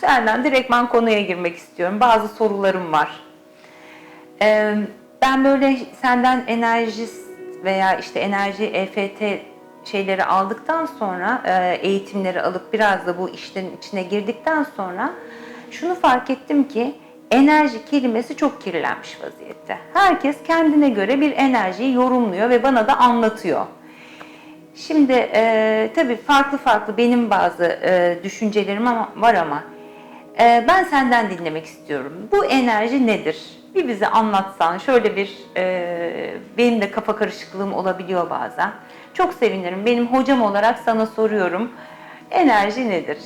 Senden direktman konuya girmek istiyorum. Bazı sorularım var. Ee, ben böyle senden enerji veya işte enerji EFT şeyleri aldıktan sonra e, eğitimleri alıp biraz da bu işlerin içine girdikten sonra şunu fark ettim ki enerji kelimesi çok kirlenmiş vaziyette. Herkes kendine göre bir enerjiyi yorumluyor ve bana da anlatıyor. Şimdi e, tabii farklı farklı benim bazı e, düşüncelerim ama, var ama e, ben senden dinlemek istiyorum. Bu enerji nedir? Bir bize anlatsan şöyle bir e, benim de kafa karışıklığım olabiliyor bazen. Çok sevinirim. Benim hocam olarak sana soruyorum. Enerji nedir?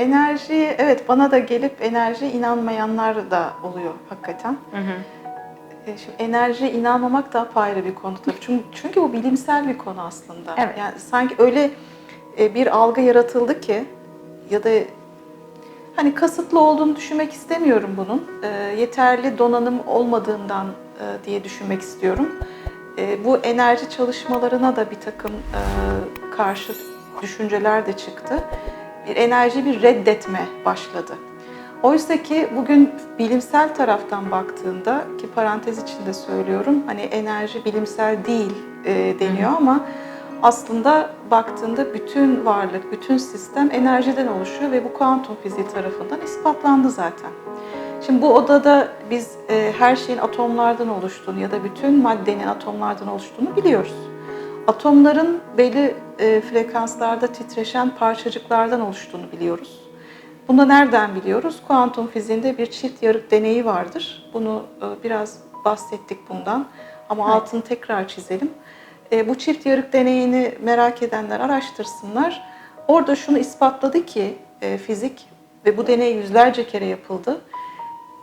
Enerji, evet bana da gelip enerji inanmayanlar da oluyor hakikaten. E, Şimdi enerji inanmamak da apayrı bir konu tabii. Çünkü, çünkü bu bilimsel bir konu aslında. Evet. Yani sanki öyle e, bir algı yaratıldı ki ya da hani kasıtlı olduğunu düşünmek istemiyorum bunun. E, yeterli donanım olmadığından e, diye düşünmek istiyorum. E, bu enerji çalışmalarına da bir takım e, karşı düşünceler de çıktı. Bir enerji bir reddetme başladı. Oysa ki bugün bilimsel taraftan baktığında ki parantez içinde söylüyorum hani enerji bilimsel değil e, deniyor ama aslında baktığında bütün varlık, bütün sistem enerjiden oluşuyor ve bu kuantum fiziği tarafından ispatlandı zaten. Şimdi bu odada biz e, her şeyin atomlardan oluştuğunu ya da bütün maddenin atomlardan oluştuğunu biliyoruz. Atomların belli e, frekanslarda titreşen parçacıklardan oluştuğunu biliyoruz. Bunu nereden biliyoruz? Kuantum fiziğinde bir çift yarık deneyi vardır. Bunu e, biraz bahsettik bundan ama Evet. altını tekrar çizelim. E, bu çift yarık deneyini merak edenler araştırsınlar. Orada şunu ispatladı ki e, fizik ve bu deney yüzlerce kere yapıldı.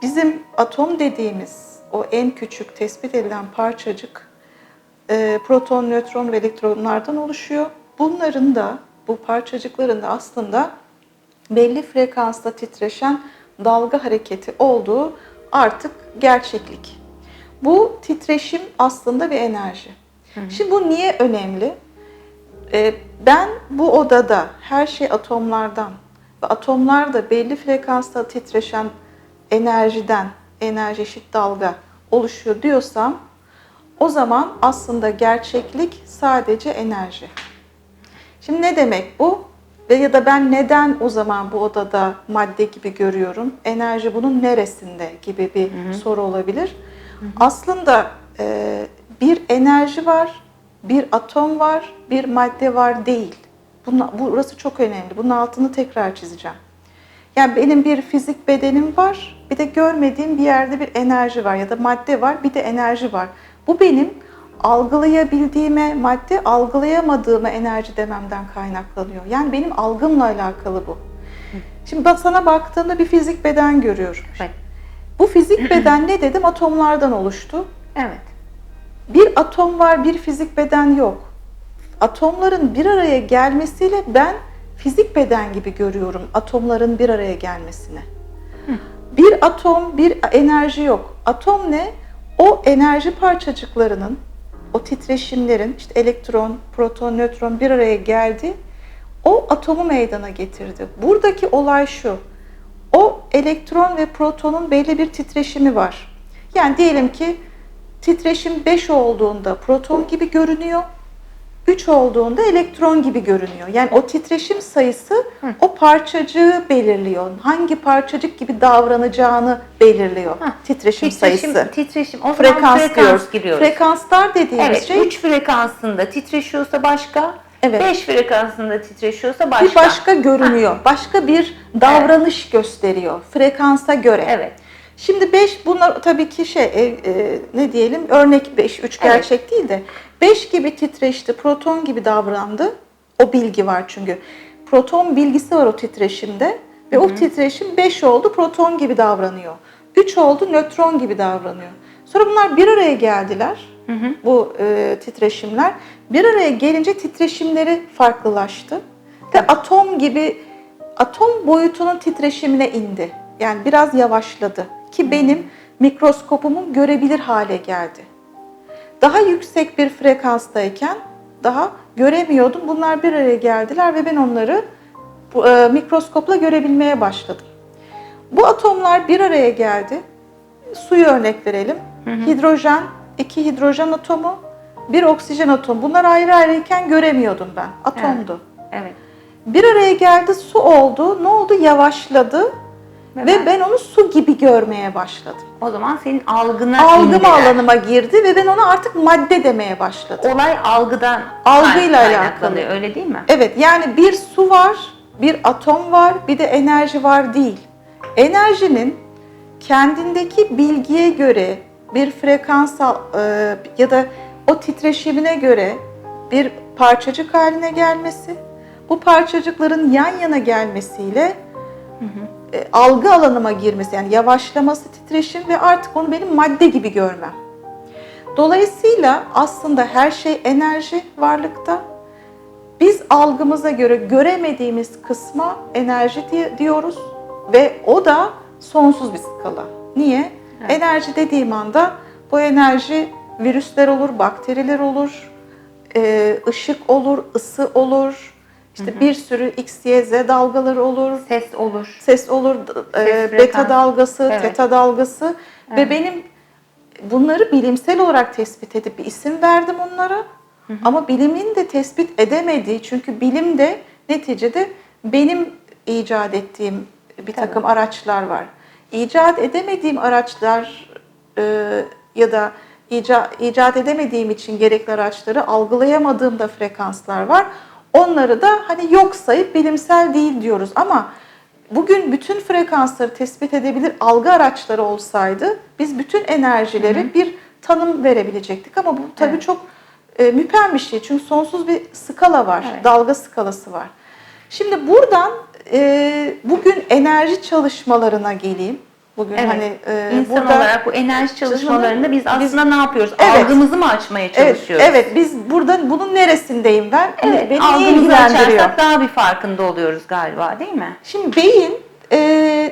Bizim atom dediğimiz o en küçük tespit edilen parçacık e, proton, nötron ve elektronlardan oluşuyor. Bunların da bu parçacıkların da aslında belli frekansta titreşen dalga hareketi olduğu artık gerçeklik. Bu titreşim aslında bir enerji. Şimdi bu niye önemli? Ee, ben bu odada her şey atomlardan ve atomlar da belli frekansta titreşen enerjiden, enerji eşit dalga oluşuyor diyorsam o zaman aslında gerçeklik sadece enerji. Şimdi ne demek bu? Ve ya da ben neden o zaman bu odada madde gibi görüyorum? Enerji bunun neresinde gibi bir soru olabilir. Aslında e, bir enerji var, bir atom var, bir madde var değil. Bunun, burası çok önemli. Bunun altını tekrar çizeceğim. Yani benim bir fizik bedenim var, bir de görmediğim bir yerde bir enerji var ya da madde var, bir de enerji var. Bu benim algılayabildiğime madde, algılayamadığıma enerji dememden kaynaklanıyor. Yani benim algımla alakalı bu. Şimdi sana baktığımda bir fizik beden görüyorum. Evet. Bu fizik beden ne dedim? Atomlardan oluştu. Evet. Bir atom var, bir fizik beden yok. Atomların bir araya gelmesiyle ben fizik beden gibi görüyorum atomların bir araya gelmesini. Bir atom, bir enerji yok. Atom ne? O enerji parçacıklarının, o titreşimlerin, işte elektron, proton, nötron bir araya geldi. O atomu meydana getirdi. Buradaki olay şu. O elektron ve protonun belli bir titreşimi var. Yani diyelim ki titreşim 5 olduğunda proton gibi görünüyor. 3 olduğunda elektron gibi görünüyor. Yani o titreşim sayısı o parçacığı belirliyor. Hangi parçacık gibi davranacağını belirliyor. Hah, Titreşim, Titreşim, sayısı. titreşim. O Frekans, frekans, diyoruz. giriyoruz. Frekanslar dediğimiz Evet, şey 3 frekansında titreşiyorsa başka, Evet. 5 frekansında titreşiyorsa başka. bir başka görünüyor. Başka bir davranış gösteriyor frekansa göre. Evet. Şimdi 5 bunlar tabii ki şey e, e, ne diyelim örnek 5 3 gerçek değil de 5 gibi titreşti, proton gibi davrandı. O bilgi var çünkü. Proton bilgisi var o titreşimde ve o titreşim 5 oldu proton gibi davranıyor. 3 oldu nötron gibi davranıyor. Sonra bunlar bir araya geldiler. Bu e, titreşimler bir araya gelince titreşimleri farklılaştı ve atom gibi atom boyutunun titreşimine indi. Yani biraz yavaşladı ki benim mikroskopumun görebilir hale geldi. Daha yüksek bir frekanstayken daha göremiyordum. Bunlar bir araya geldiler ve ben onları e, mikroskopla görebilmeye başladım. Bu atomlar bir araya geldi. Suyu örnek verelim. Hidrojen, iki hidrojen atomu, bir oksijen atomu. Bunlar ayrı ayrıyken göremiyordum ben. Atomdu. Evet. Bir araya geldi, su oldu. Ne oldu? Yavaşladı Ve ve ben- ben onu su gibi görmeye başladım. O zaman senin algına Algım indiler. alanıma girdi ve ben ona artık madde demeye başladım. Olay algıdan Algıyla alakalı. öyle değil mi? Evet yani bir su var, bir atom var, bir de enerji var değil. Enerjinin kendindeki bilgiye göre bir frekans al- e, ya da o titreşimine göre bir parçacık haline gelmesi, bu parçacıkların yan yana gelmesiyle e, algı alanıma girmesi yani yavaşlaması titreşim ve artık onu benim madde gibi görmem. Dolayısıyla aslında her şey enerji varlıkta. Biz algımıza göre göremediğimiz kısma enerji di- diyoruz ve o da sonsuz bir skala. Niye? Enerji dediğim anda bu enerji virüsler olur, bakteriler olur, e, ışık olur, ısı olur, işte bir sürü X, Y, Z dalgaları olur, Ses olur. ses olur, e, Ses, beta frekans. dalgası, Evet. teta dalgası ve benim bunları bilimsel olarak tespit edip bir isim verdim onlara. Ama bilimin de tespit edemediği çünkü bilim de neticede benim icat ettiğim bir takım araçlar var. İcat edemediğim araçlar e, ya da ica, icat edemediğim için gerekli araçları algılayamadığım da frekanslar var. Onları da hani yok sayıp bilimsel değil diyoruz ama bugün bütün frekansları tespit edebilir algı araçları olsaydı biz bütün enerjileri bir tanım verebilecektik ama bu tabii Evet. çok e, müpem bir şey çünkü sonsuz bir skala var, Evet. dalga skalası var. Şimdi buradan e, bugün enerji çalışmalarına geleyim. Bugün Evet. hani e, İnsan burada olarak bu enerji çalışmalarında biz aslında ne yapıyoruz? Evet. Algımızı mı açmaya evet, çalışıyoruz? evet biz burada bunun neresindeyim ben? Evet, Beni algımızı açarsak daha bir farkında oluyoruz galiba değil mi? Şimdi beyin e,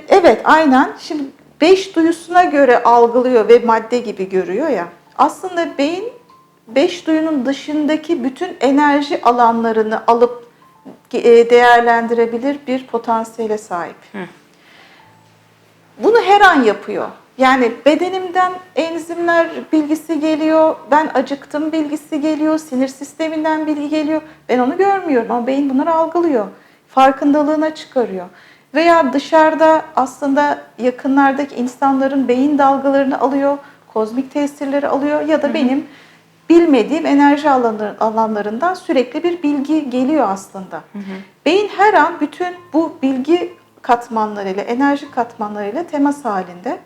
evet aynen şimdi beş duyusuna göre algılıyor ve madde gibi görüyor ya. Aslında beyin beş duyunun dışındaki bütün enerji alanlarını alıp e, değerlendirebilir bir potansiyele sahip. Bunu her an yapıyor. Yani bedenimden enzimler bilgisi geliyor, ben acıktım bilgisi geliyor, sinir sisteminden bilgi geliyor. Ben onu görmüyorum ama beyin bunları algılıyor. Farkındalığına çıkarıyor. Veya dışarıda aslında yakınlardaki insanların beyin dalgalarını alıyor, kozmik tesirleri alıyor ya da benim bilmediğim enerji alanları- alanlarından sürekli bir bilgi geliyor aslında. Beyin her an bütün bu bilgi katmanlarıyla, enerji katmanlarıyla temas halinde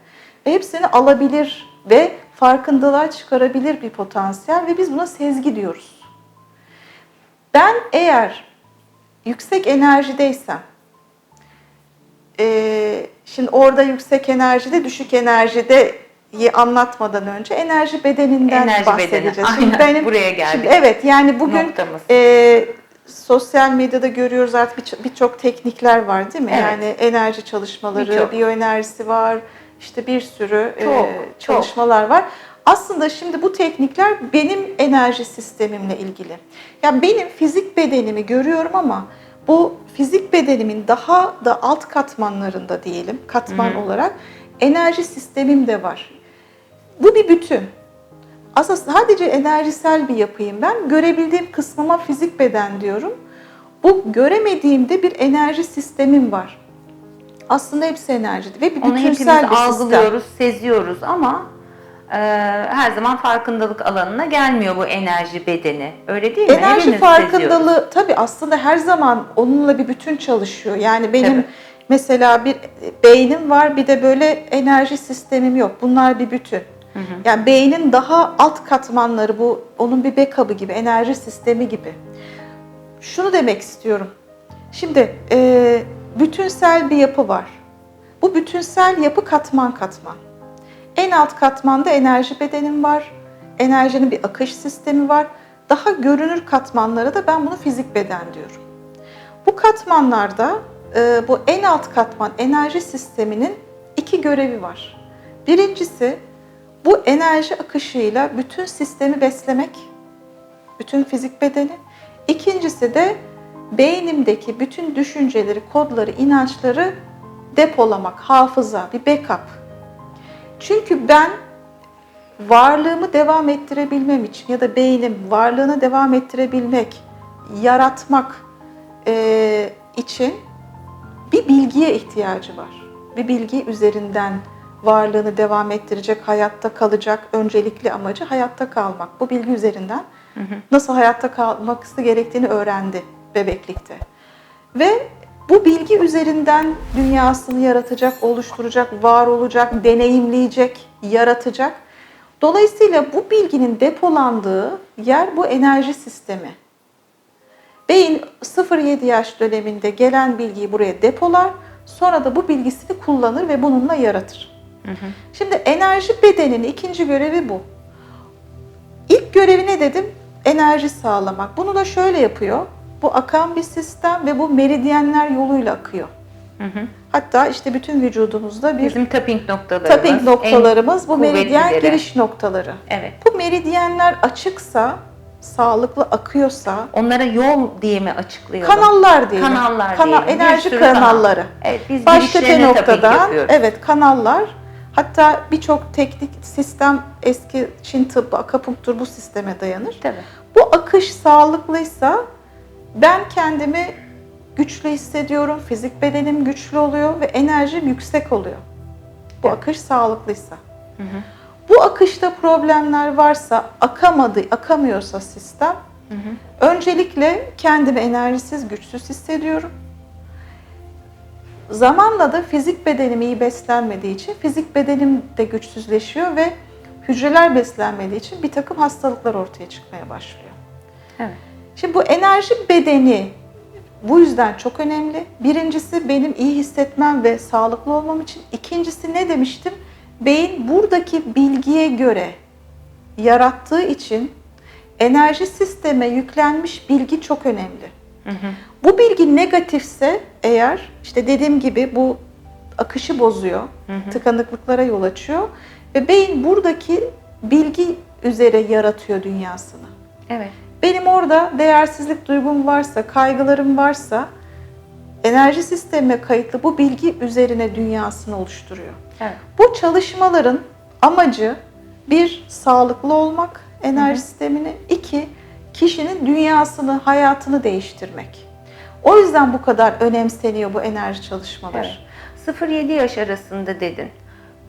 hepsini alabilir ve farkındalığa çıkarabilir bir potansiyel ve biz buna sezgi diyoruz. Ben eğer yüksek enerjideysem, eee, şimdi orada yüksek enerjide, düşük enerjide anlatmadan önce enerji bedeninden Enerji bahsedeceğiz. bedeni. Şimdi Aynen, benim, buraya geldik. Şimdi evet yani bugün Noktamız. e, sosyal medyada görüyoruz artık birçok birçok teknikler var değil mi? Evet. Yani enerji çalışmaları, biyoenerjisi var, işte bir sürü e, Çok, çalışmalar var. Aslında şimdi bu teknikler benim enerji sistemimle ilgili. Yani benim fizik bedenimi görüyorum ama bu fizik bedenimin daha da alt katmanlarında diyelim, katman olarak enerji sistemim de var. Bu bir bütün. Aslında sadece enerjisel bir yapıyım ben. Görebildiğim kısmıma fizik beden diyorum. Bu göremediğimde bir enerji sistemim var. Aslında hepsi enerjidi ve bir Onu bütünsel bir sistem. algılıyoruz, seziyoruz ama e, her zaman farkındalık alanına gelmiyor bu enerji bedeni. Öyle değil mi? Enerji Hepimiz farkındalığı seziyoruz. tabii aslında her zaman onunla bir bütün çalışıyor. Yani benim Tabii. mesela bir beynim var bir de böyle enerji sistemim yok. Bunlar bir bütün. Yani beynin daha alt katmanları bu onun bir backup'ı gibi, enerji sistemi gibi. Şunu demek istiyorum. Şimdi e, bütünsel bir yapı var. Bu bütünsel yapı katman katman. En alt katmanda enerji bedenim var. Enerjinin bir akış sistemi var. Daha görünür katmanlara da ben bunu fizik beden diyorum. Bu katmanlarda e, bu en alt katman enerji sisteminin iki görevi var. Birincisi bu enerji akışıyla bütün sistemi beslemek, bütün fizik bedeni. İkincisi de beynimdeki bütün düşünceleri, kodları, inançları depolamak, hafıza, bir backup. Çünkü ben varlığımı devam ettirebilmem için ya da beynim varlığını devam ettirebilmek, yaratmak eee, için bir bilgiye ihtiyacı var. Bir bilgi üzerinden varlığını devam ettirecek, hayatta kalacak. Öncelikli amacı hayatta kalmak. Bu bilgi üzerinden nasıl hayatta kalması gerektiğini öğrendi bebeklikte. Ve bu bilgi üzerinden dünyasını yaratacak, oluşturacak, var olacak, deneyimleyecek, yaratacak. Dolayısıyla bu bilginin depolandığı yer bu enerji sistemi. Beyin 0-7 yaş döneminde gelen bilgiyi buraya depolar, sonra da bu bilgisini kullanır ve bununla yaratır. Şimdi enerji bedeninin ikinci görevi bu. İlk görevi ne dedim? Enerji sağlamak. Bunu da şöyle yapıyor. Bu akan bir sistem ve bu meridyenler yoluyla akıyor. Hatta işte bütün vücudumuzda bir Bizim tapping noktalarımız. tapping noktalarımız bu en meridyen giriş noktaları. Evet. Bu meridyenler açıksa, sağlıklı akıyorsa Onlara yol diye mi açıklayalım? kanallar diyelim. Kanallar Kana-. Bir enerji sürü kanal. kanalları. Evet, biz girişlerine tapping noktadan evet kanallar hatta birçok teknik sistem eski Çin tıbbı akupunktur bu sisteme dayanır. Tabii. Bu akış sağlıklıysa ben kendimi güçlü hissediyorum, fizik bedenim güçlü oluyor ve enerjim yüksek oluyor. Bu Evet. akış sağlıklıysa. Bu akışta problemler varsa, akamadı, akamıyorsa sistem, öncelikle kendimi enerjisiz, güçsüz hissediyorum. Zamanla da fizik bedenim iyi beslenmediği için fizik bedenim de güçsüzleşiyor ve hücreler beslenmediği için bir takım hastalıklar ortaya çıkmaya başlıyor. Evet. Şimdi bu enerji bedeni bu yüzden çok önemli. Birincisi benim iyi hissetmem ve sağlıklı olmam için. İkincisi ne demiştim? Beyin buradaki bilgiye göre yarattığı için enerji sisteme yüklenmiş bilgi çok önemli. Bu bilgi negatifse eğer işte dediğim gibi bu akışı bozuyor, tıkanıklıklara yol açıyor ve beyin buradaki bilgi üzere yaratıyor dünyasını. Evet. Benim orada değersizlik duygum varsa, kaygılarım varsa enerji sistemime kayıtlı bu bilgi üzerine dünyasını oluşturuyor. Evet. Bu çalışmaların amacı bir sağlıklı olmak enerji sistemini, iki kişinin dünyasını, hayatını değiştirmek. O yüzden bu kadar önemseniyor bu enerji çalışmaları. Evet. 0-7 yaş arasında dedin.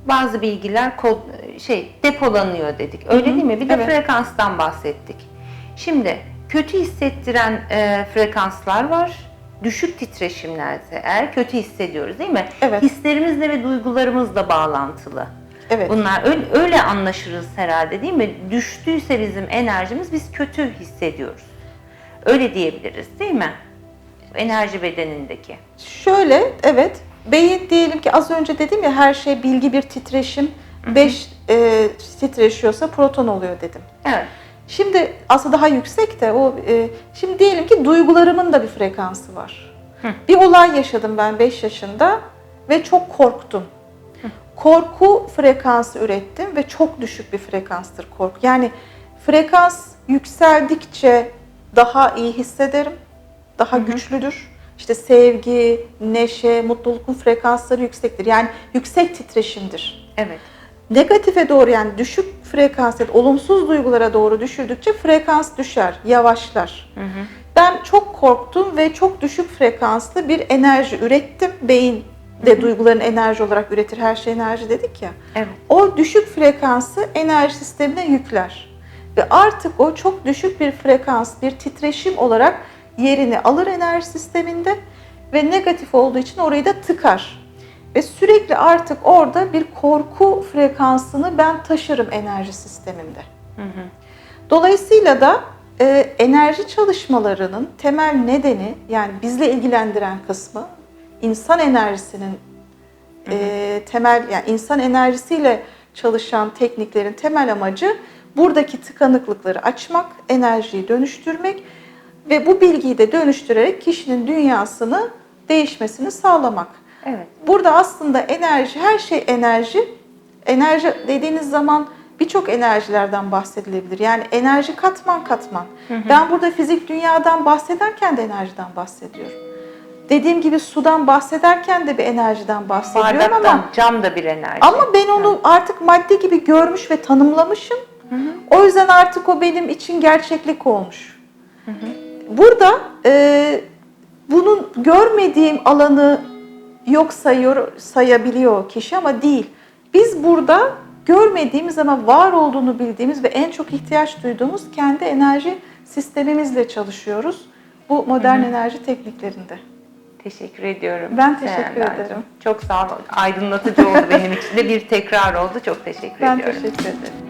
Bazı bilgiler kod şey depolanıyor dedik. Öyle değil mi? Bir de Evet. frekanstan bahsettik. Şimdi kötü hissettiren e, frekanslar var. Düşük titreşimlerde eğer kötü hissediyoruz değil mi? Evet. Hislerimizle ve duygularımızla bağlantılı. Evet. Bunlar öyle, öyle anlaşırız herhalde değil mi? Düştüyse bizim enerjimiz biz kötü hissediyoruz. Öyle diyebiliriz değil mi? Enerji bedenindeki. Şöyle, evet. Beyin diyelim ki az önce dedim ya her şey bilgi bir titreşim. 5 titreşiyorsa proton oluyor dedim. Evet. Şimdi aslında daha yüksek de o e, şimdi diyelim ki duygularımın da bir frekansı var. Bir olay yaşadım ben 5 yaşında ve çok korktum. Korku frekansı ürettim ve çok düşük bir frekanstır korku. Yani frekans yükseldikçe daha iyi hissederim. Daha güçlüdür. İşte sevgi, neşe, mutlulukun frekansları yüksektir. Yani yüksek titreşimdir. Evet. Negatife doğru yani düşük frekans, yani olumsuz duygulara doğru düşürdükçe frekans düşer, yavaşlar. Ben çok korktum ve çok düşük frekanslı bir enerji ürettim. Beyin de duyguların enerji olarak üretir. Her şey enerji dedik ya. Evet. O düşük frekansı enerji sistemine yükler. Ve artık o çok düşük bir frekans, bir titreşim olarak yerini alır enerji sisteminde ve negatif olduğu için orayı da tıkar. Ve sürekli artık orada bir korku frekansını ben taşırım enerji sistemimde. Dolayısıyla da e, enerji çalışmalarının temel nedeni yani bizle ilgilendiren kısmı insan enerjisinin e, temel yani insan enerjisiyle çalışan tekniklerin temel amacı buradaki tıkanıklıkları açmak, enerjiyi dönüştürmek ve bu bilgiyi de dönüştürerek kişinin dünyasını değişmesini sağlamak. Evet. Burada aslında enerji, her şey enerji. Enerji dediğiniz zaman birçok enerjilerden bahsedilebilir. Yani enerji katman katman. Ben burada fizik dünyadan bahsederken de enerjiden bahsediyorum. Dediğim gibi sudan bahsederken de bir enerjiden bahsediyorum Bardaktan ama cam da bir enerji. ama ben onu artık madde gibi görmüş ve tanımlamışım. O yüzden artık o benim için gerçeklik olmuş. Burada e, bunun görmediğim alanı yok sayıyor, sayabiliyor kişi ama değil. Biz burada görmediğimiz ama var olduğunu bildiğimiz ve en çok ihtiyaç duyduğumuz kendi enerji sistemimizle çalışıyoruz. Bu modern enerji tekniklerinde. Teşekkür ediyorum. Ben teşekkür Serenler'cim. ederim. Çok sağ ol. Aydınlatıcı oldu benim için de bir tekrar oldu. Çok teşekkür Ben ediyorum. teşekkür ederim.